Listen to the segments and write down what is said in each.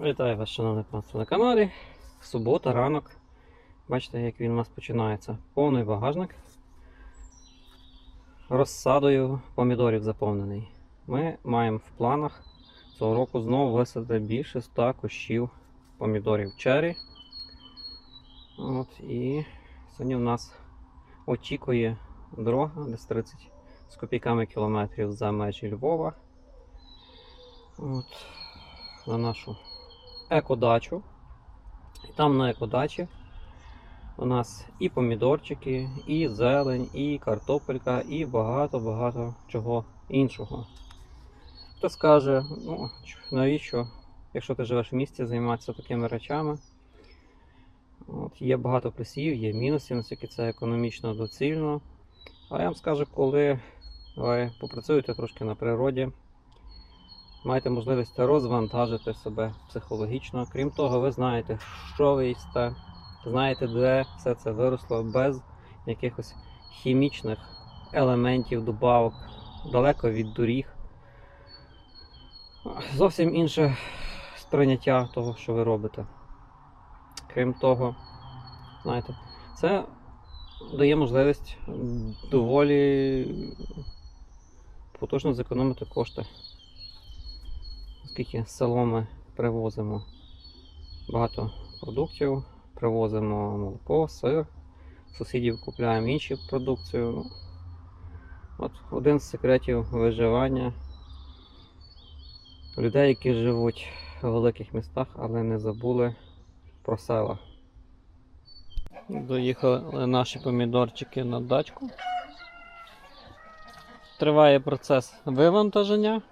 Вітаю вас, шановне панство, на каналі. Субота, ранок. Бачите, як він у нас починається. Повний багажник. Розсадою помідорів заповнений. Ми маємо в планах цього року знову висадити більше 100 кущів помідорів черрі. От, і сьогодні в нас очікує дорога десь 30 з копійками кілометрів за межі Львова. От, на нашу екодачу. І там на екодачі у нас і помідорчики, і зелень, і картопелька, і багато-багато чого іншого. Хто скаже, ну, навіщо, якщо ти живеш в місті, займатися такими речами? От, є багато плюсів, є мінусів, наскільки це економічно доцільно. А я вам скажу, коли ви попрацюєте трошки на природі, маєте можливість розвантажити себе психологічно. Крім того, ви знаєте, що ви їсте, знаєте, де все це виросло без якихось хімічних елементів, добавок, далеко від доріг. Зовсім інше сприйняття того, що ви робите. Крім того, знаєте, це дає можливість доволі потужно зекономити кошти оскільки з село ми привозимо багато продуктів, привозимо молоко, сир, сусідів купляємо інші продукцію. От один з секретів виживання людей, які живуть в великих містах, але не забули про села. Доїхали наші помідорчики на дачку. Триває процес вивантаження.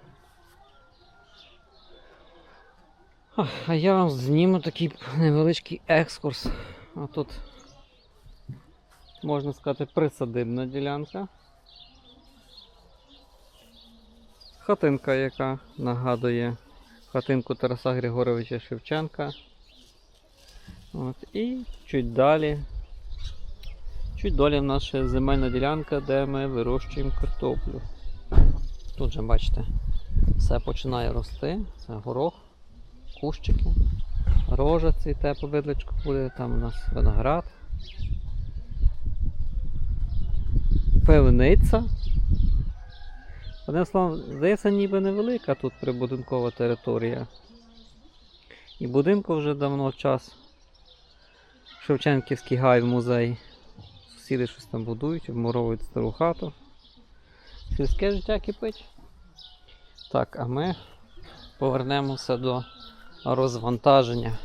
А я вам зніму такий невеличкий екскурс. А тут, можна сказати, присадибна ділянка. Хатинка, яка нагадує хатинку Тараса Григоровича Шевченка. От, і чуть далі. Чуть далі ще земельна ділянка, де ми вирощуємо картоплю. Тут же бачите, все починає рости. Це горох кущики. Рожа цвіте по видличку буде, там у нас виноград. Пивниця. Одним словом, здається, ніби невелика тут прибудинкова територія. І будинку вже давно час. Шевченківський гай в музей. Сусіди щось там будують, обмуровують стару хату. Сільське життя кипить. Так, а ми повернемося до розвантаження.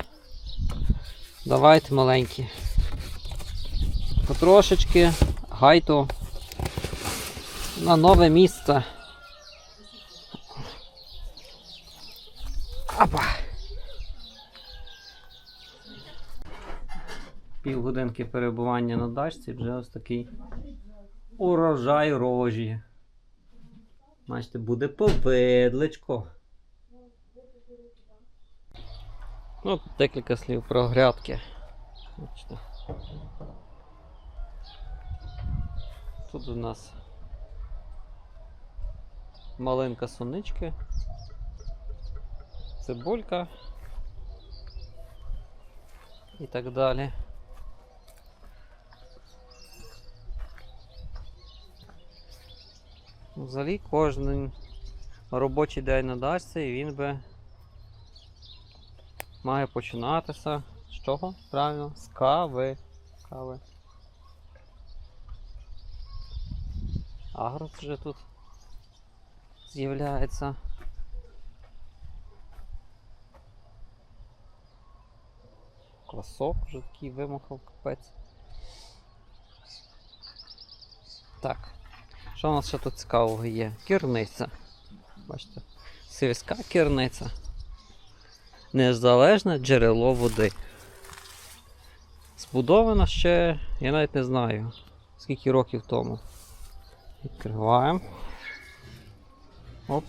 Давайте маленькі. Потрошечки гайту на нове місце. Апа! Півгодинки перебування на дачці, вже ось такий урожай рожі. Бачите, буде повидличко. Ну, декілька слів про грядки. Тут у нас малинка сунички, цибулька і так далі. Взагалі кожен робочий день на дачці і він би має починатися з чого? Правильно? З кави. Кави. Агрос вже тут з'являється. Квасок вже такий вимахав капець. Так. Що у нас ще тут цікавого є? Кірниця. Бачите? Сільська кірниця незалежне джерело води. Збудована ще, я навіть не знаю, скільки років тому. Відкриваємо. Оп.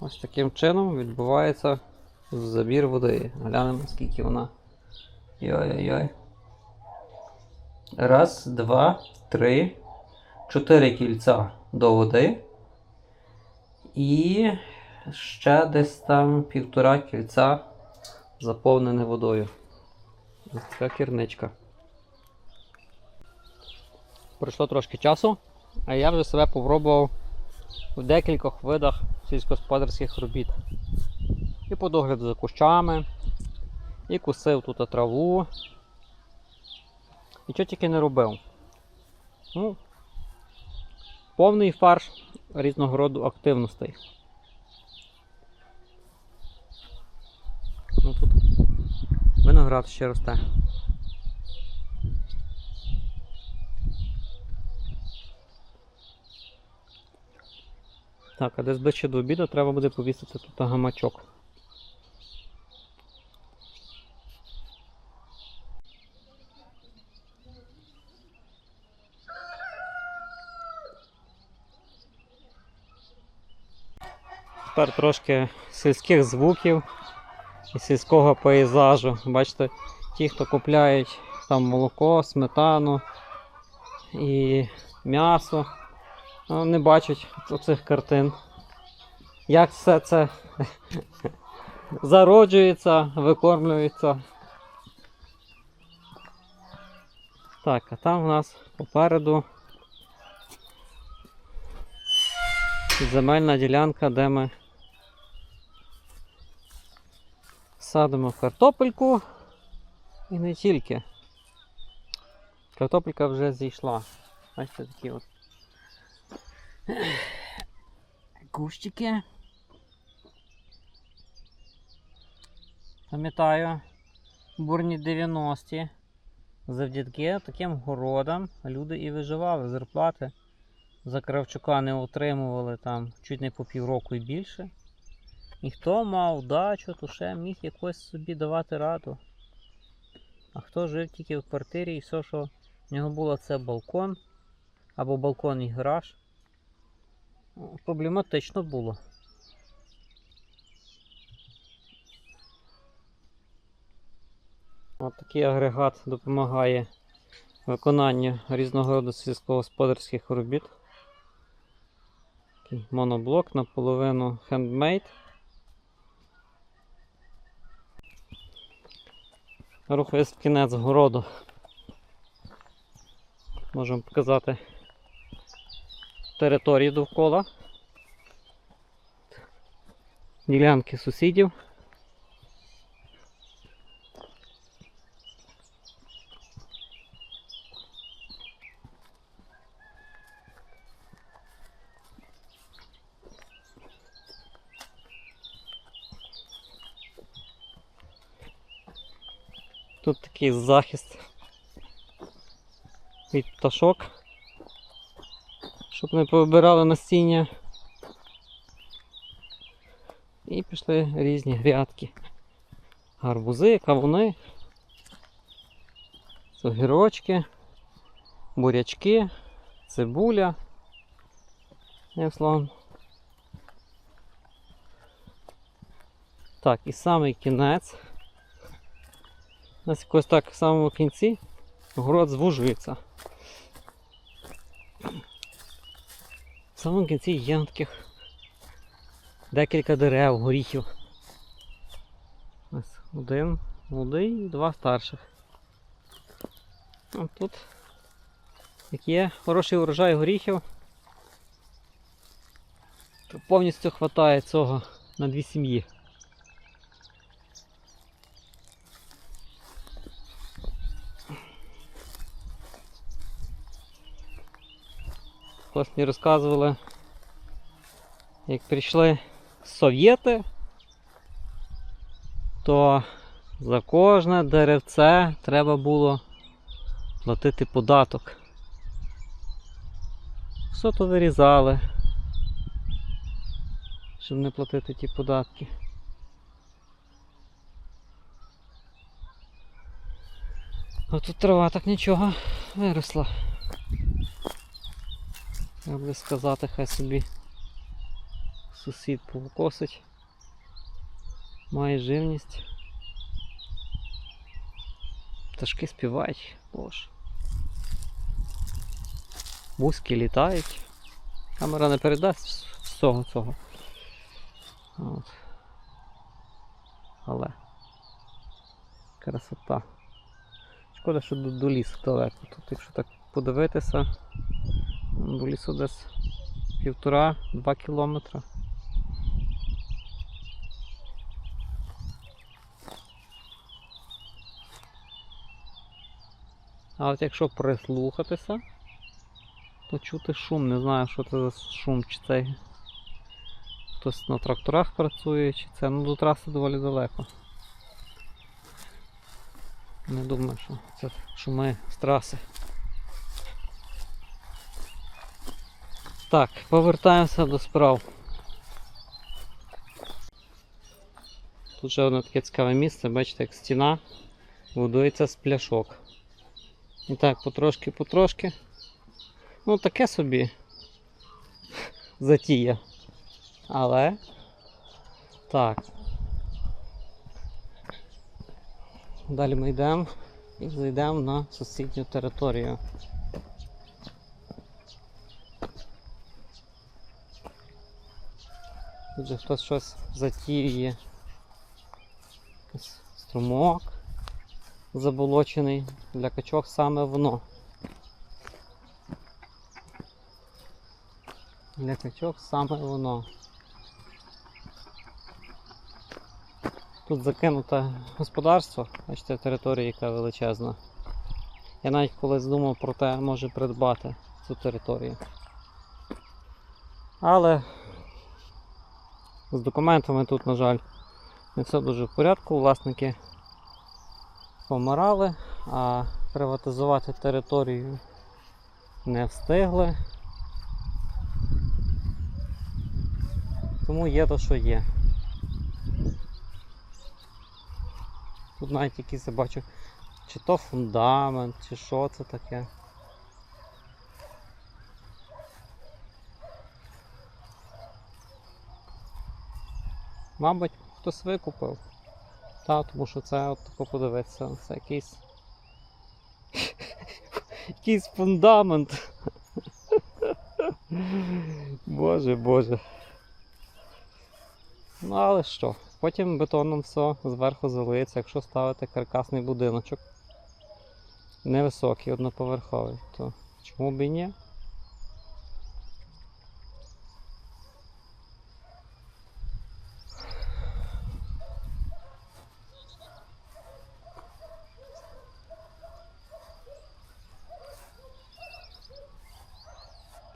Ось таким чином відбувається забір води. Глянемо, скільки вона. Йой-йой-йой. Раз, два, три, чотири кільця до води. І ще десь там півтора кільця заповнене водою. Ось така керничка. Пройшло трошки часу, а я вже себе попробував у декількох видах сільськогосподарських робіт. І по догляду за кущами, і кусив тут траву. І що тільки не робив. Ну, повний фарш різного роду активностей. Ну тут виноград ще росте. Так, а десь ближче до обіду треба буде повісити тут гамачок. Тепер трошки сільських звуків і сільського пейзажу. Бачите, ті, хто купляють там молоко, сметану і м'ясо, ну, не бачать оцих картин. Як все це зароджується, викормлюється. Так, а там у нас попереду земельна ділянка, де ми садимо картопельку і не тільки. Картопелька вже зійшла. Бачите, такі от кущики. Пам'ятаю, бурні 90-ті. Завдяки таким городам люди і виживали зарплати. За Кравчука не отримували там чуть не по півроку і більше. І хто мав дачу, то ще міг якось собі давати раду. А хто жив тільки в квартирі і все, що в нього було, це балкон або балкон і гараж. Проблематично було. От такий агрегат допомагає виконанню різного роду сільськогосподарських робіт. Такий моноблок наполовину хендмейд. Рухаюсь в кінець городу. Можемо показати території довкола. Ділянки сусідів. Тут такий захист від пташок, щоб не повибирали насіння. І пішли різні грядки. Гарбузи, кавуни, огірочки, бурячки, цибуля. Словом. Так, і самий кінець. Нас якось так в самому кінці город звужується. В самому кінці є таких декілька дерев, горіхів. Ось один молодий і два старших. А тут як є хороший урожай горіхів, то повністю вистачає цього на дві сім'ї. Ось мені розказували, як прийшли совєти, то за кожне деревце треба було платити податок. Все то вирізали, щоб не платити ті податки. А тут трава так нічого виросла. Треба би сказати, хай собі сусід повкосить. Має живність. Пташки співають, боже. Муски літають. Камера не передасть всього цього. От. Але. Красота. Шкода, що до, до лісу далеко. Тут, якщо так подивитися, до лісу десь півтора-два кілометра. А от якщо прислухатися, то чути шум. Не знаю, що це за шум, чи це хтось на тракторах працює, чи це ну до траси доволі далеко. Не думаю, що це шуми з траси. Так, повертаємося до справ. Тут ще одне таке цікаве місце, бачите, як стіна будується з пляшок. І так, потрошки-потрошки. Ну, таке собі затія. Але. Так. Далі ми йдемо і зайдемо на сусідню територію. Тут же хтось щось затіює. Струмок заболочений для качок саме воно. Для качок саме воно. Тут закинуте господарство, бачите, територія яка величезна. Я навіть колись думав про те, може придбати цю територію. Але з документами тут, на жаль, не все дуже в порядку. Власники помирали, а приватизувати територію не встигли. Тому є то, що є. Тут навіть якісь я бачу, чи то фундамент, чи що це таке. Мабуть, хтось викупив. Та, тому що це от тако подивитися, це якийсь. якийсь фундамент. Боже, боже. Ну але що, потім бетоном все зверху залиється, якщо ставити каркасний будиночок. Невисокий, одноповерховий, то чому б і ні?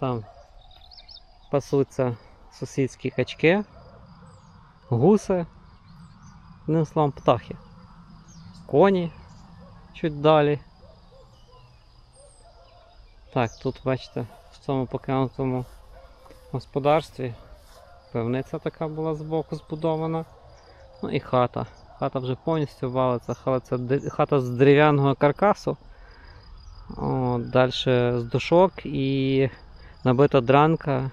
Там пасуться сусідські качки, гуси, одним словом птахи, коні чуть далі. Так, тут бачите, в цьому покинутому господарстві пивниця така була збоку збудована. Ну і хата. Хата вже повністю валиться, хата, хата з дерев'яного каркасу. Далі з дошок і набита дранка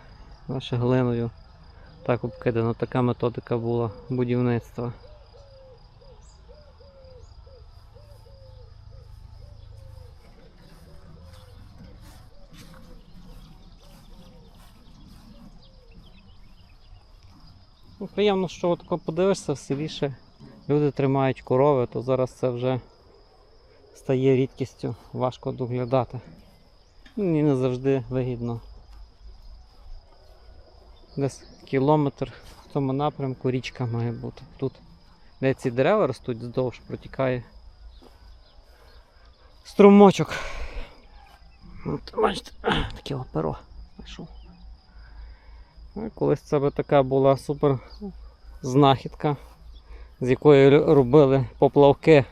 глиною. Так обкидано, така методика була будівництва. Ну, Приємно, що от коли подивишся в селіше, люди тримають корови, то зараз це вже стає рідкістю, важко доглядати. Ну, І не завжди вигідно. Десь кілометр в тому напрямку річка має бути. Тут, де ці дерева ростуть, здовж протікає струмочок. От, бачите, таке о, перо знайшов. Колись це би така була супер знахідка, з якої робили поплавки.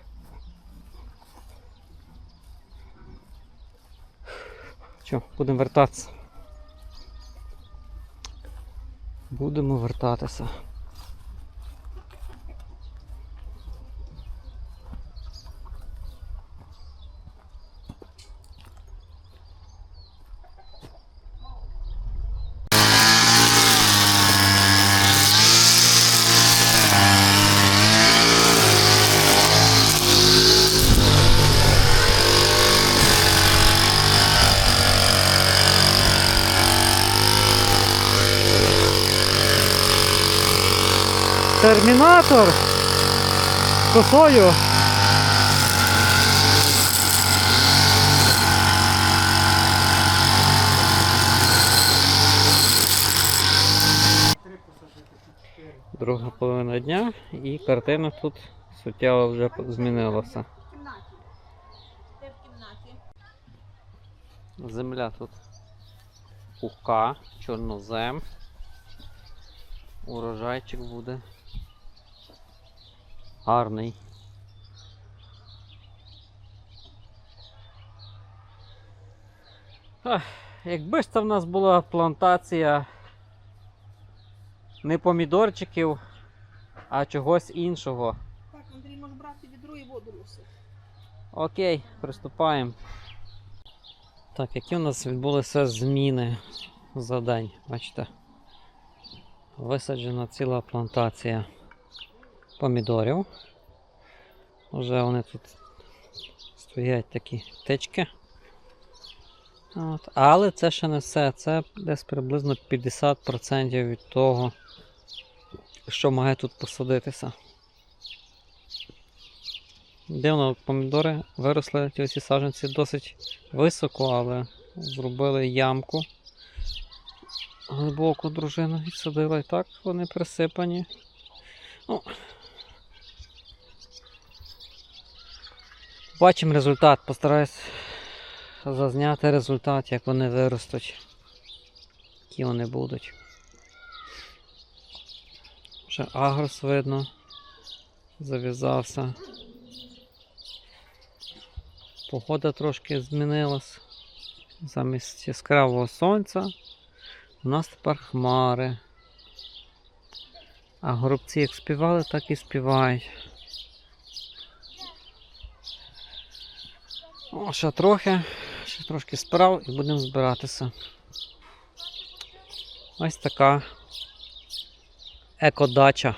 Що, будемо вертатися. Будемо вертатися. Термінатор з косою. Друга половина дня і картина тут суттєво вже змінилася. Земля тут пухка, чорнозем. Урожайчик буде гарний. Ах, Якби ж це в нас була плантація не помідорчиків, а чогось іншого. Так, Андрій, може брати відро і воду носити. Окей, приступаємо. Так, які у нас відбулися зміни за день, бачите? Висаджена ціла плантація помідорів. Вже вони тут стоять такі тички. От. Але це ще не все. Це десь приблизно 50% від того, що має тут посадитися. Дивно, помідори виросли ті всі саджанці досить високо, але зробили ямку. Глибоку дружина відсадила і так вони присипані. Ну, бачимо результат. Постараюсь зазняти результат, як вони виростуть, які вони будуть. Вже агрос видно, зав'язався. Погода трошки змінилась. Замість яскравого сонця у нас тепер хмари. А горобці як співали, так і співають. О, ще трохи, ще трошки справ і будемо збиратися. Ось така екодача.